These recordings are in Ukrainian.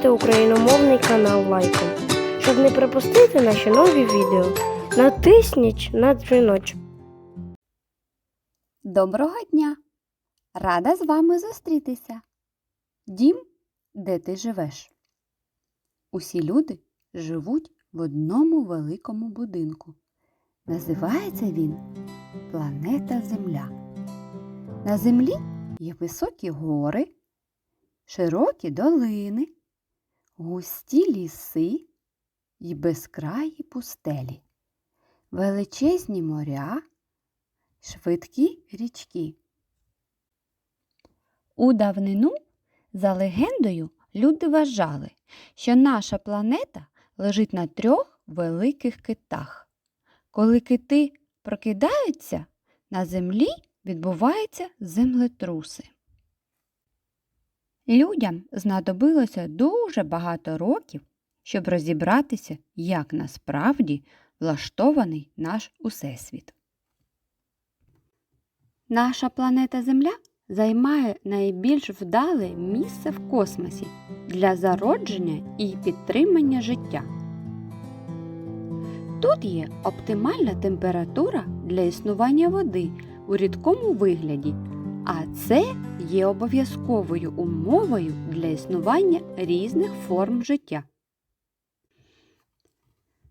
Підтримайте україномовний канал лайком. Щоб не пропустити наші нові відео, натисніть на дзвіночок. Доброго дня! Рада з вами зустрітися. Дім, де ти живеш. Усі люди живуть в одному великому будинку. Називається він Планета Земля. На землі є високі гори, широкі долини, густі ліси й безкраї пустелі, величезні моря, швидкі річки. У давнину, за легендою, люди вважали, що наша планета лежить на трьох великих китах. Коли кити прокидаються, на землі відбуваються землетруси. Людям знадобилося дуже багато років, щоб розібратися, як насправді влаштований наш Усесвіт. Наша планета Земля займає найбільш вдале місце в космосі для зародження і підтримання життя. Тут є оптимальна температура для існування води у рідкому вигляді, а це є обов'язковою умовою для існування різних форм життя.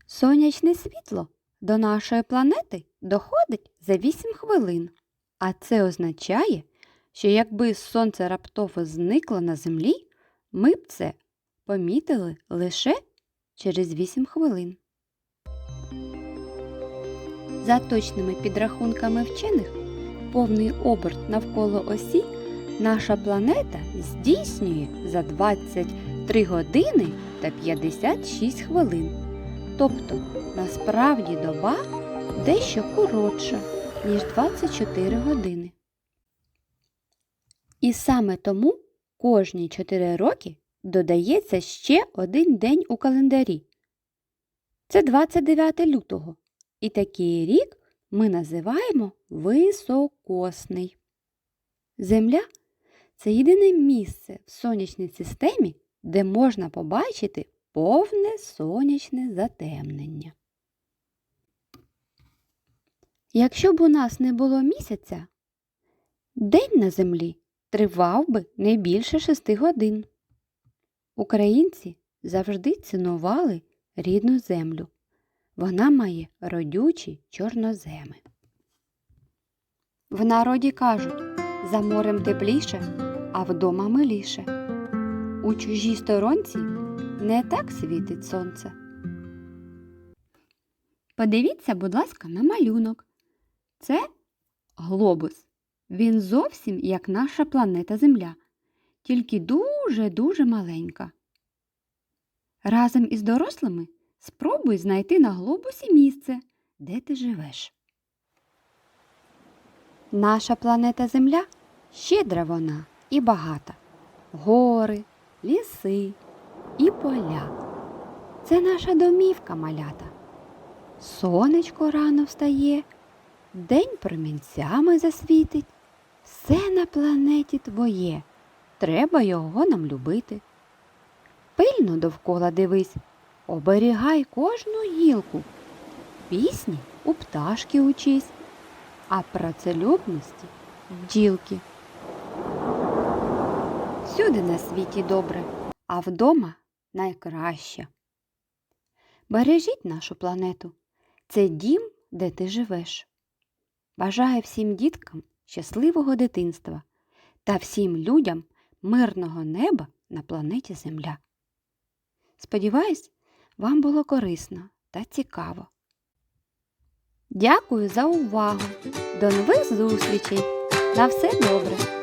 Сонячне світло до нашої планети доходить за 8 хвилин. А це означає, що якби сонце раптово зникло на землі, ми б це помітили лише через 8 хвилин. За точними підрахунками вчених, повний оберт навколо осі наша планета здійснює за 23 години та 56 хвилин. Тобто, насправді доба дещо коротша ніж 24 години. І саме тому кожні 4 роки додається ще один день у календарі. Це 29 лютого. І такий рік ми називаємо високосний. Земля це єдине місце в сонячній системі, де можна побачити повне сонячне затемнення. Якщо б у нас не було місяця, день на землі тривав би не більше шести годин. Українці завжди цінували рідну землю. Вона має родючі чорноземи. В народі кажуть за морем тепліше, а вдома миліше. У чужій сторонці не так світить сонце. Подивіться, будь ласка, на малюнок. Це глобус. Він зовсім як наша планета Земля, тільки дуже-дуже маленька. Разом із дорослими спробуй знайти на глобусі місце, де ти живеш. Наша планета Земля щедра вона і багата. Гори, ліси і поля. Це наша домівка малята. Сонечко рано встає. День промінцями засвітить. Все на планеті твоє. Треба його нам любити. Пильно довкола дивись, оберігай кожну гілку. Пісні у пташки учись, а працелюбності в бджілки. Всюди на світі добре, а вдома найкраще. Бережіть нашу планету. Це дім, де ти живеш. Бажаю всім діткам щасливого дитинства та всім людям мирного неба на планеті Земля. Сподіваюсь, вам було корисно та цікаво. Дякую за увагу. До нових зустрічей. На все добре!